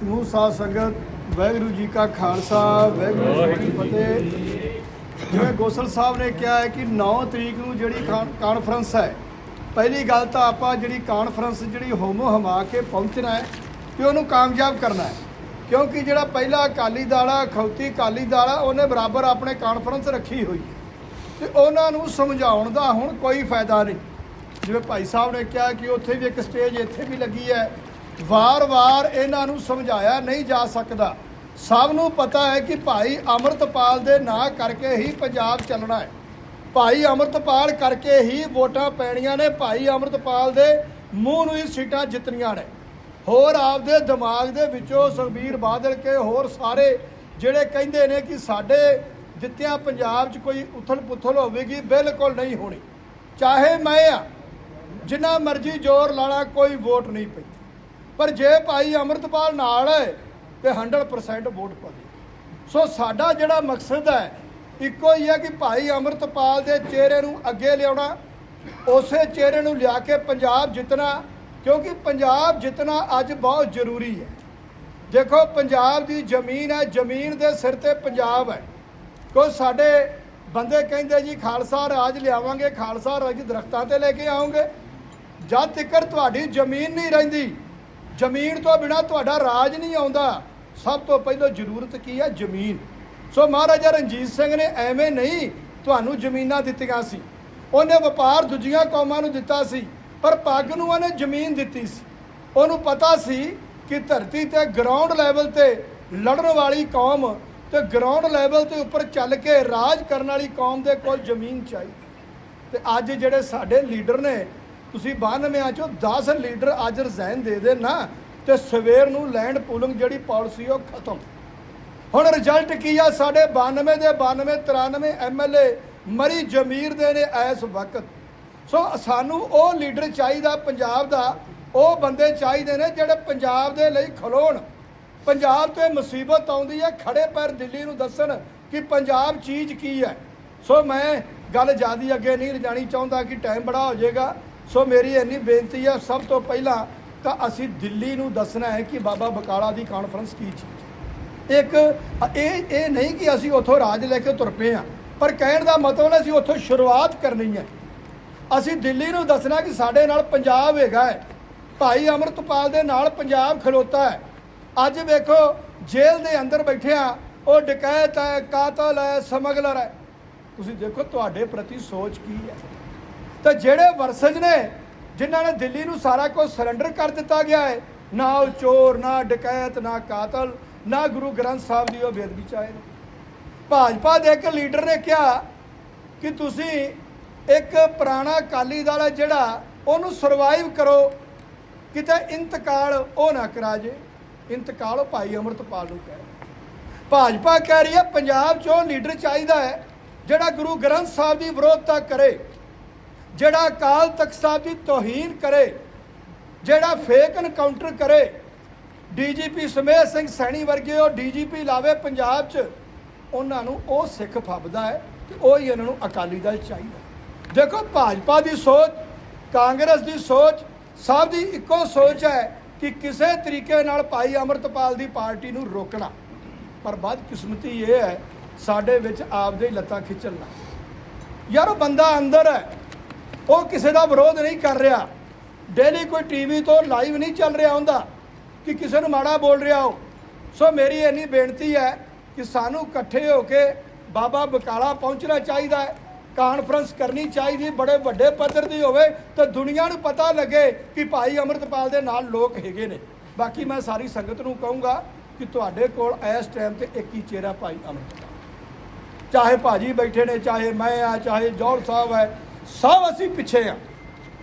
ਸਮੂਹ ਸਾਧ ਸੰਗਤ ਵਾਹਿਗੁਰੂ ਜੀ ਕਾ ਖਾਲਸਾ ਵਾਹਿਗੁਰੂ ਜੀ ਕੀ ਫਤਿਹ। ਜਿਵੇਂ ਗੋਸਲ ਸਾਹਿਬ ਨੇ ਕਿਹਾ ਹੈ ਕਿ 9 ਤਰੀਕ ਨੂੰ ਜਿਹੜੀ ਕਾਨ- ਕਾਨਫਰੰਸ ਹੈ ਪਹਿਲੀ ਗੱਲ ਤਾਂ ਆਪਾਂ ਜਿਹੜੀ ਕਾਨਫਰੰਸ ਜਿਹੜੀ ਹੋਮੋ ਹਮਾ ਕੇ ਪਹੁੰਚਣਾ ਹੈ ਕਿ ਉਹਨੂੰ ਕਾਮਯਾਬ ਕਰਨਾ ਹੈ। ਕਿਉਂਕਿ ਜਿਹੜਾ ਪਹਿਲਾ ਅਕਾਲੀ ਦਲ ਖੌਤੀ ਅਕਾਲੀ ਦਲ ਉਹਨੇ ਬਰਾਬਰ ਆਪਣੇ ਕਾਨਫਰੰਸ ਰੱਖੀ ਹੋਈ ਹੈ। ਤੇ ਉਹਨਾਂ ਨੂੰ ਸਮਝਾਉਣ ਦਾ ਹੁਣ ਕੋਈ ਫਾਇਦਾ ਨਹੀਂ। ਜਿਵੇਂ ਭਾਈ ਸਾਹਿਬ ਨੇ ਕਿਹਾ ਕਿ ਉੱਥੇ ਵੀ ਇੱਕ ਸਟੇਜ ਇੱਥੇ ਵੀ ਲੱਗੀ ਹੈ ਵਾਰ-ਵਾਰ ਇਹਨਾਂ ਨੂੰ ਸਮਝਾਇਆ ਨਹੀਂ ਜਾ ਸਕਦਾ। ਸਭ ਨੂੰ ਪਤਾ ਹੈ ਕਿ ਭਾਈ ਅਮਰਤਪਾਲ ਦੇ ਨਾਂ ਕਰਕੇ ਹੀ ਪੰਜਾਬ ਚੱਲਣਾ ਹੈ। ਭਾਈ ਅਮਰਤਪਾਲ ਕਰਕੇ ਹੀ ਵੋਟਾਂ ਪੈਣੀਆਂ ਨੇ। ਭਾਈ ਅਮਰਤਪਾਲ ਦੇ ਮੂੰਹ ਨੂੰ ਹੀ ਸੀਟਾਂ ਜਿੱਤਣੀਆਂ ਨੇ। ਹੋਰ ਆਪਦੇ ਦਿਮਾਗ ਦੇ ਵਿੱਚੋਂ ਸੁਖਬੀਰ ਬਾਦਲ ਕੇ ਹੋਰ ਸਾਰੇ ਜਿਹੜੇ ਕਹਿੰਦੇ ਨੇ ਕਿ ਸਾਡੇ ਜਿੱਤਿਆਂ ਪੰਜਾਬ 'ਚ ਕੋਈ ਉਥਲ ਪੁਥਲ ਹੋਵੇਗੀ, ਬਿਲਕੁਲ ਨਹੀਂ ਹੋਣੀ। ਚਾਹੇ ਮੈਂ ਆ, ਜਿੰਨਾ ਮਰਜ਼ੀ ਜ਼ੋਰ ਲਾਣਾ ਕੋਈ ਵੋਟ ਨਹੀਂ ਪਈ। ਪਰ ਜੇ ਭਾਈ ਅਮਰਤਪਾਲ ਨਾਲ ਹੈ, ਤੇ 100% ਵੋਟ ਪਾਵੇ ਸੋ ਸਾਡਾ ਜਿਹੜਾ ਮਕਸਦ ਹੈ, ਇੱਕੋ ਹੀ ਹੈ ਕਿ ਭਾਈ ਅਮਰਤਪਾਲ ਦੇ ਚਿਹਰੇ ਨੂੰ ਅੱਗੇ ਲਿਆਉਣਾ, ਉਸੇ ਚਿਹਰੇ ਨੂੰ ਲਿਆ ਕੇ ਪੰਜਾਬ ਜਿੱਤਣਾ, ਕਿਉਂਕਿ ਪੰਜਾਬ ਜਿੱਤਣਾ ਅੱਜ ਬਹੁਤ ਜ਼ਰੂਰੀ ਹੈ। ਦੇਖੋ, ਪੰਜਾਬ ਦੀ ਜ਼ਮੀਨ ਹੈ, ਜ਼ਮੀਨ ਦੇ ਸਿਰ ਤੇ ਪੰਜਾਬ ਹੈ। ਕੋ ਸਾਡੇ ਬੰਦੇ ਕਹਿੰਦੇ ਜੀ, ਖਾਲਸਾ ਰਾਜ ਲਿਆਵਾਂਗੇ, ਖਾਲਸਾ ਰਾਜ ਦਰਖਤਾਂ ਤੇ ਲੈ ਕੇ ਆਉਂਗੇ। ਜਦ ਤੱਕ ਤੁਹਾਡੀ ਜ਼ਮੀਨ ਨਹੀਂ ਰਹਿੰਦੀ ਜ਼ਮੀਨ ਤੋਂ ਬਿਨਾ ਤੁਹਾਡਾ ਰਾਜ ਨਹੀਂ ਆਉਂਦਾ। ਸਭ ਤੋਂ ਪਹਿਲਾਂ ਜ਼ਰੂਰਤ ਕੀ ਹੈ ਜ਼ਮੀਨ। ਸੋ ਮਹਾਰਾਜਾ ਰਣਜੀਤ ਸਿੰਘ ਨੇ ਐਵੇਂ ਨਹੀਂ ਤੁਹਾਨੂੰ ਜ਼ਮੀਨਾਂ ਦਿੱਤੀਆਂ ਸੀ। ਉਹਨੇ ਵਪਾਰ ਦੂਜੀਆਂ ਕੌਮਾਂ ਨੂੰ ਦਿੱਤਾ ਸੀ, ਪਰ ਪੱਗ ਨੂੰ ਉਹਨੇ ਜ਼ਮੀਨ ਦਿੱਤੀ ਸੀ। ਉਹਨੂੰ ਪਤਾ ਸੀ ਕਿ ਧਰਤੀ ਤੇ ਗਰਾਊਂਡ ਲੈਵਲ ਤੇ ਲੜਨ ਵਾਲੀ ਕੌਮ ਤੇ ਗਰਾਊਂਡ ਲੈਵਲ ਤੇ ਉੱਪਰ ਚੱਲ ਕੇ ਰਾਜ ਕਰਨ ਵਾਲੀ ਕੌਮ ਦੇ ਕੋਲ ਜ਼ਮੀਨ ਚਾਹੀਦੀ। ਤੇ ਅੱਜ ਜਿਹੜੇ ਸਾਡੇ ਲੀਡਰ ਨੇ ਤੁਸੀਂ 92 ਚੋਂ 10 ਲੀਡਰ ਅੱਜ ਰਿਜ਼ਾਈਨ ਦੇ ਦੇ ਨਾ, ਤੇ ਸਵੇਰ ਨੂੰ ਲੈਂਡ ਪੂਲਿੰਗ ਜਿਹੜੀ ਪਾਲਿਸੀ ਉਹ ਖਤਮ। ਹੁਣ ਰਿਜ਼ਲਟ ਕੀ ਆ? ਸਾਡੇ 92 ਦੇ 92 93 ਐਮਐਲਏ ਮਰੀ ਜ਼ਮੀਰ ਦੇ ਨੇ ਇਸ ਵਕਤ। ਸੋ ਸਾਨੂੰ ਉਹ ਲੀਡਰ ਚਾਹੀਦਾ ਪੰਜਾਬ ਦਾ, ਉਹ ਬੰਦੇ ਚਾਹੀਦੇ ਨੇ ਜਿਹੜੇ ਪੰਜਾਬ ਦੇ ਲਈ ਖਲੋਣ। ਪੰਜਾਬ ਤੇ ਮੁਸੀਬਤ ਆਉਂਦੀ ਹੈ, ਖੜੇ ਪੈਰ ਦਿੱਲੀ ਨੂੰ ਦੱਸਣ ਕਿ ਪੰਜਾਬ ਚੀਜ਼ ਕੀ ਹੈ। ਸੋ ਮੈਂ ਗੱਲ ਜਿਆਦੀ ਅੱਗੇ ਨਹੀਂ ਲਿਜਾਣੀ ਚਾਹੁੰਦਾ ਕਿ ਟਾਈਮ ਬੜਾ ਹੋ ਜਾਏਗਾ। ਸੋ ਮੇਰੀ ਇੰਨੀ ਬੇਨਤੀ ਆ, ਸਭ ਤੋਂ ਪਹਿਲਾਂ ਤਾਂ ਅਸੀਂ ਦਿੱਲੀ ਨੂੰ ਦੱਸਣਾ ਹੈ ਕਿ ਬਾਬਾ ਬਕਾਲਾ ਦੀ ਕਾਨਫਰੰਸ ਕੀ ਚੀਜ਼ ਇੱਕ, ਇਹ ਇਹ ਨਹੀਂ ਕਿ ਅਸੀਂ ਉੱਥੋਂ ਰਾਜ ਲੈ ਕੇ ਤੁਰ ਪਏ ਆ, ਪਰ ਕਹਿਣ ਦਾ ਮਤਲਬ ਹੈ ਅਸੀਂ ਉੱਥੋਂ ਸ਼ੁਰੂਆਤ ਕਰਨੀ ਹੈ। ਅਸੀਂ ਦਿੱਲੀ ਨੂੰ ਦੱਸਣਾ ਕਿ ਸਾਡੇ ਨਾਲ ਪੰਜਾਬ ਹੈਗਾ ਹੈ। ਭਾਈ ਅਮਰਤਪਾਲ ਦੇ ਨਾਲ ਪੰਜਾਬ ਖਲੋਤਾ ਹੈ। ਅੱਜ ਵੇਖੋ, ਜੇਲ੍ਹ ਦੇ ਅੰਦਰ ਬੈਠਿਆ ਉਹ ਡਕੈਤ ਹੈ, ਕਾਤਲ ਹੈ, ਸਮਗਲਰ ਹੈ। ਤੁਸੀਂ ਦੇਖੋ, ਤੁਹਾਡੇ ਪ੍ਰਤੀ ਸੋਚ ਕੀ ਹੈ? ਤਾਂ ਜਿਹੜੇ ਵਰਸਜ ਨੇ, ਜਿਨ੍ਹਾਂ ਨੇ ਦਿੱਲੀ ਨੂੰ ਸਾਰਾ ਕੁਝ ਸਰੈਂਡਰ ਕਰ ਦਿੱਤਾ ਗਿਆ ਹੈ, ਨਾ ਉਹ ਚੋਰ, ਨਾ ਡਕੈਤ, ਨਾ ਕਾਤਲ, ਨਾ ਗੁਰੂ ਗ੍ਰੰਥ ਸਾਹਿਬ ਦੀ ਉਹ ਬੇਦਬੀ ਚਾਹੇ ਭਾਜਪਾ ਦੇ ਇੱਕ ਲੀਡਰ ਨੇ ਕਿਹਾ ਕਿ ਤੁਸੀਂ ਇੱਕ ਪੁਰਾਣਾ ਅਕਾਲੀ ਦਲ ਹੈ ਜਿਹੜਾ ਉਹਨੂੰ ਸਰਵਾਈਵ ਕਰੋ, ਕਿਤੇ ਇੰਤਕਾਲ ਉਹ ਨਾ ਕਰਾ ਜੇ। ਇੰਤਕਾਲ ਉਹ ਭਾਈ ਅਮਰਤਪਾਲ ਨੂੰ ਕਹਿ ਭਾਜਪਾ ਕਹਿ ਰਹੀ ਹੈ, ਪੰਜਾਬ 'ਚੋਂ ਲੀਡਰ ਚਾਹੀਦਾ ਹੈ, ਜਿਹੜਾ ਗੁਰੂ ਗ੍ਰੰਥ ਸਾਹਿਬ ਦੀ ਵਿਰੋਧਤਾ ਕਰੇ। ਜਿਹੜਾ ਅਕਾਲ ਤਖਤ ਸਾਹਿਬ ਦੀ ਤੋਹੀਨ ਕਰੇ, ਜਿਹੜਾ ਫੇਕ ਐਨਕਾਊਂਟਰ ਕਰੇ, ਡੀਜੀਪੀ ਸਮੇਤ ਸਿੰਘ ਸੈਣੀ ਵਰਗੇ ਉਹ ਡੀਜੀਪੀ ਲਾਵੇ ਪੰਜਾਬ 'ਚ, ਉਹਨਾਂ ਨੂੰ ਉਹ ਸਿੱਖ ਫੱਬਦਾ ਹੈ ਤੇ ਉਹ ਹੀ ਇਹਨਾਂ ਨੂੰ ਅਕਾਲੀ ਦਲ ਚਾਹੀਦਾ ਦੇਖੋ ਭਾਜਪਾ ਦੀ ਸੋਚ, ਕਾਂਗਰਸ ਦੀ ਸੋਚ, ਸਭ ਦੀ ਇੱਕੋ ਸੋਚ ਹੈ ਕਿ ਕਿਸੇ ਤਰੀਕੇ ਨਾਲ ਭਾਈ ਅਮਰਤਪਾਲ ਦੀ ਪਾਰਟੀ ਨੂੰ ਰੋਕਣਾ। ਪਰ ਬਦਕਿਸਮਤੀ ਇਹ ਹੈ, ਸਾਡੇ ਵਿੱਚ ਆਪਦੇ ਲੱਤਾਂ ਖਿੱਚਣਾ ਯਾਰ ਉਹ ਬੰਦਾ ਅੰਦਰ ਹੈ ਉਹ ਕਿਸੇ ਦਾ ਵਿਰੋਧ ਨਹੀਂ ਕਰ ਰਿਹਾ। ਡੇਲੀ ਕੋਈ ਟੀਵੀ ਤੋਂ ਲਾਈਵ ਨਹੀਂ ਚੱਲ ਰਿਹਾ ਹੁੰਦਾ ਕਿ ਕਿਸੇ ਨੂੰ ਮਾੜਾ ਬੋਲ ਰਿਹਾ ਹੋ। ਸੋ ਮੇਰੀ ਇੰਨੀ ਬੇਨਤੀ ਹੈ ਕਿ ਸਾਨੂੰ ਇਕੱਠੇ ਹੋ ਕੇ ਬਾਬਾ ਬਕਾਲਾ ਪਹੁੰਚਣਾ ਚਾਹੀਦਾ ਹੈ। ਕਾਨਫਰੰਸ ਕਰਨੀ ਚਾਹੀਦੀ, ਬੜੇ ਵੱਡੇ ਪੱਧਰ ਦੀ ਹੋਵੇ ਤਾਂ ਦੁਨੀਆ ਨੂੰ ਪਤਾ ਲੱਗੇ ਕਿ ਭਾਈ ਅਮਰਤਪਾਲ ਦੇ ਨਾਲ ਲੋਕ ਹੈਗੇ ਨੇ। ਬਾਕੀ ਮੈਂ ਸਾਰੀ ਸੰਗਤ ਨੂੰ ਕਹੂੰਗਾ ਕਿ ਤੁਹਾਡੇ ਕੋਲ ਇਸ ਟਾਈਮ ਤੇ ਇੱਕ ਹੀ ਚਿਹਰਾ ਭਾਈ ਅਮਰਤਪਾਲ। ਚਾਹੇ ਭਾਜੀ ਬੈਠੇ ਨੇ, ਚਾਹੇ ਮੈਂ ਆ, ਚਾਹੇ ਜੌਹਰ ਸਾਹਿਬ ਹੈ ਸਭ ਅਸੀਂ ਪਿੱਛੇ ਆ।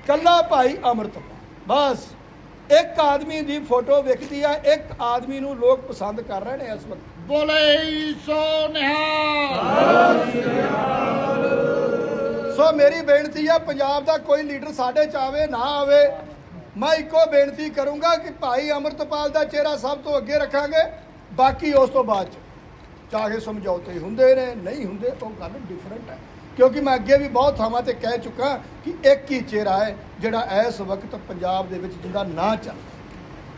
ਕੱਲਾ ਭਾਈ ਅਮਰਤਪਾਲ ਬਸ ਇੱਕ ਆਦਮੀ ਦੀ ਫੋਟੋ ਵਿਖਦੀ ਆ ਇੱਕ ਆਦਮੀ ਨੂੰ ਲੋਕ ਪਸੰਦ ਕਰ ਰਹੇ ਨੇ ਇਸ ਵਕਤ। ਬੋਲੇ ਸੋ ਨਿਹਾਲ। ਸੋ ਮੇਰੀ ਬੇਨਤੀ ਆ ਪੰਜਾਬ ਦਾ ਕੋਈ ਲੀਡਰ ਸਾਡੇ ਚ ਆਵੇ ਨਾ ਆਵੇ ਮੈਂ ਇੱਕੋ ਬੇਨਤੀ ਕਰੂੰਗਾ ਕਿ ਭਾਈ ਅਮਰਤਪਾਲ ਦਾ ਚਿਹਰਾ ਸਭ ਤੋਂ ਅੱਗੇ ਰੱਖਾਂਗੇ ਬਾਕੀ ਉਸ ਤੋਂ ਬਾਅਦ ਚ। ਚਾਹੇ ਸਮਝੌਤੇ ਹੁੰਦੇ ਨੇ ਨਹੀਂ ਹੁੰਦੇ ਉਹ ਗੱਲ ਡਿਫਰੈਂਟ ਹੈ। ਕਿਉਂਕਿ ਮੈਂ ਅੱਗੇ ਵੀ ਬਹੁਤ ਥਾਵਾਂ ਤੇ ਕਹਿ ਚੁੱਕਾ ਕਿ ਇੱਕ ਹੀ ਚਿਹਰਾ ਹੈ ਜਿਹੜਾ ਇਸ ਵਕਤ ਪੰਜਾਬ ਦੇ ਵਿੱਚ ਜਿਹਦਾ ਨਾਂ ਚੱਲ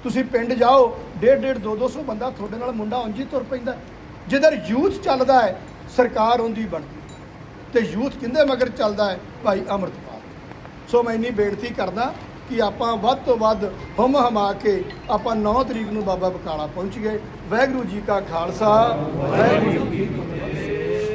ਤੁਸੀਂ ਪਿੰਡ ਜਾਓ, ਡੇਢ ਡੇਢ 2 200 ਬੰਦਾ ਤੁਹਾਡੇ ਨਾਲ ਮੁੰਡਾ ਉਂਝ ਹੀ ਤੁਰ ਪੈਂਦਾ। ਜਿੱਧਰ ਯੂਥ ਚੱਲਦਾ ਹੈ, ਸਰਕਾਰ ਉਹਦੀ ਬਣਦੀ ਤੇ ਯੂਥ ਕਿੰਦੇ ਮਗਰ ਚੱਲਦਾ ਹੈ? ਭਾਈ ਅਮਰਤਪਾਲ। ਸੋ ਮੈਂ ਇੰਨੀ ਬੇਨਤੀ ਕਰਦਾ ਕਿ ਆਪਾਂ ਵੱਧ ਤੋਂ ਵੱਧ ਹਮ ਹਮਾ ਕੇ ਆਪਾਂ 9 ਤਰੀਕ ਨੂੰ ਬਾਬਾ ਬਕਾਲਾ ਪਹੁੰਚ ਗਏ। ਵਾਹਿਗੁਰੂ ਜੀ ਕਾ ਖਾਲਸਾ, ਵਾਹਿਗੁਰੂ ਜੀ ਕੀ ਫਤਿਹ।